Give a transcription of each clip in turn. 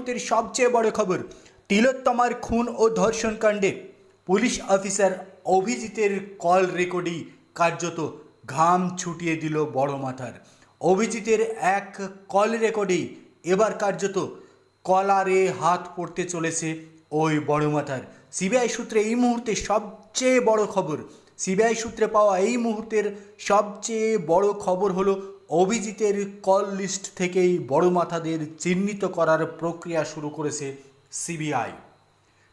মুহূর্তের সবচেয়ে বড় খবর, তিলোত্তমার খুন ও ধর্ষণ কাণ্ডে পুলিশ অফিসার অভিজিতের কল রেকর্ডই কার্যত ঘাম ছুটিয়ে দিল বড় মাথার। অভিজিতের এক কল রেকর্ডেই এবার কার্যত কলারে হাত পড়তে চলেছে ওই বড় মাথার। সিবিআই সূত্রে এই মুহূর্তে সবচেয়ে বড় খবর সিবিআই সূত্রে পাওয়া এই মুহূর্তের সবচেয়ে বড় খবর হলো অভিজিতের কল লিস্ট থেকেই বড় মাথাদের চিহ্নিত করার প্রক্রিয়া শুরু করেছে সিবিআই।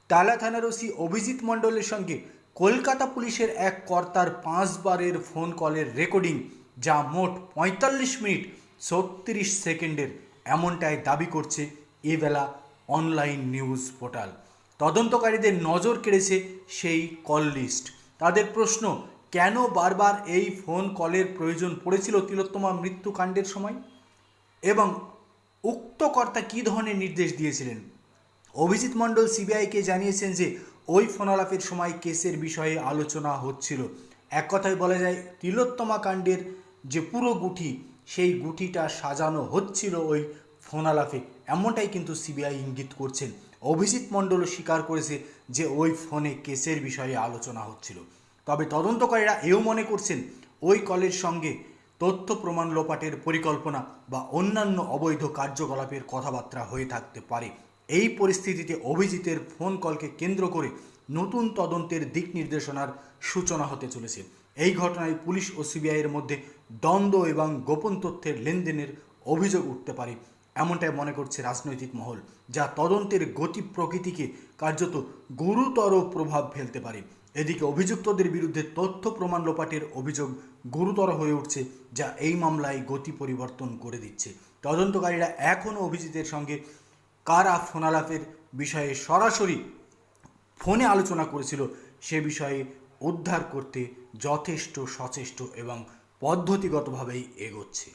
টালা থানার ওসি অভিজিৎ মণ্ডলের সঙ্গে কলকাতা পুলিশের এক কর্তার পাঁচবারের ফোন কলের রেকর্ডিং যা মোট পঁয়তাল্লিশ মিনিট ছত্রিশ সেকেন্ডের এমনটাই দাবি করছে এবেলা অনলাইন নিউজ পোর্টাল তদন্তকারীদের নজর কেড়েছে সেই কল লিস্ট তাদের প্রশ্ন, কেন বারবার এই ফোন কলের প্রয়োজন পড়েছিল তিলোত্তমা মৃত্যুকাণ্ডের সময়? এবং উক্ত কর্তা কী ধরনের নির্দেশ দিয়েছিলেন? অভিজিৎ মণ্ডল সিবিআইকে জানিয়েছেন যে, ওই ফোনালাপের সময় কেসের বিষয়ে আলোচনা হচ্ছিল। এক কথায় বলা যায়, তিলোত্তমা কাণ্ডের যে পুরো গুঠি সেই গুঠিটা সাজানো হচ্ছিল ওই ফোনালাপে এমনটাই কিন্তু সিবিআই ইঙ্গিত করছেন। অভিজিৎ মণ্ডলও স্বীকার করেছে যে ওই ফোনে কেসের বিষয়ে আলোচনা হচ্ছিল। তবে তদন্তকারীরা এও মনে করছেন, ওই কলের সঙ্গে তথ্য প্রমাণ লোপাটের পরিকল্পনা বা অন্যান্য অবৈধ কার্যকলাপের কথাবার্তা হয়ে থাকতে পারে। এই পরিস্থিতিতে অভিজিতের ফোন কলকে কেন্দ্র করে নতুন তদন্তের দিক নির্দেশনার সূচনা হতে চলেছে। এই ঘটনায় পুলিশ ও সিবিআইয়ের মধ্যে দ্বন্দ্ব এবং গোপন তথ্যের লেনদেনের অভিযোগ উঠতে পারে। এমনটাই মনে করছে রাজনৈতিক মহল, যা তদন্তের গতি প্রকৃতিকে কার্যত গুরুতর প্রভাব ফেলতে পারে। এদিকে অভিযুক্তদের বিরুদ্ধে তথ্য প্রমাণ লোপাটের অভিযোগ গুরুতর হয়ে উঠছে, যা এই মামলায় গতি পরিবর্তন করে দিচ্ছে। তদন্তকারীরা এখনও অভিজিতের সঙ্গে কারা ফোনালাপের বিষয়ে সরাসরি ফোনে আলোচনা করেছিল, সে বিষয়ে উদ্ধার করতে যথেষ্ট সচেষ্ট এবং পদ্ধতিগতভাবেই এগোচ্ছে।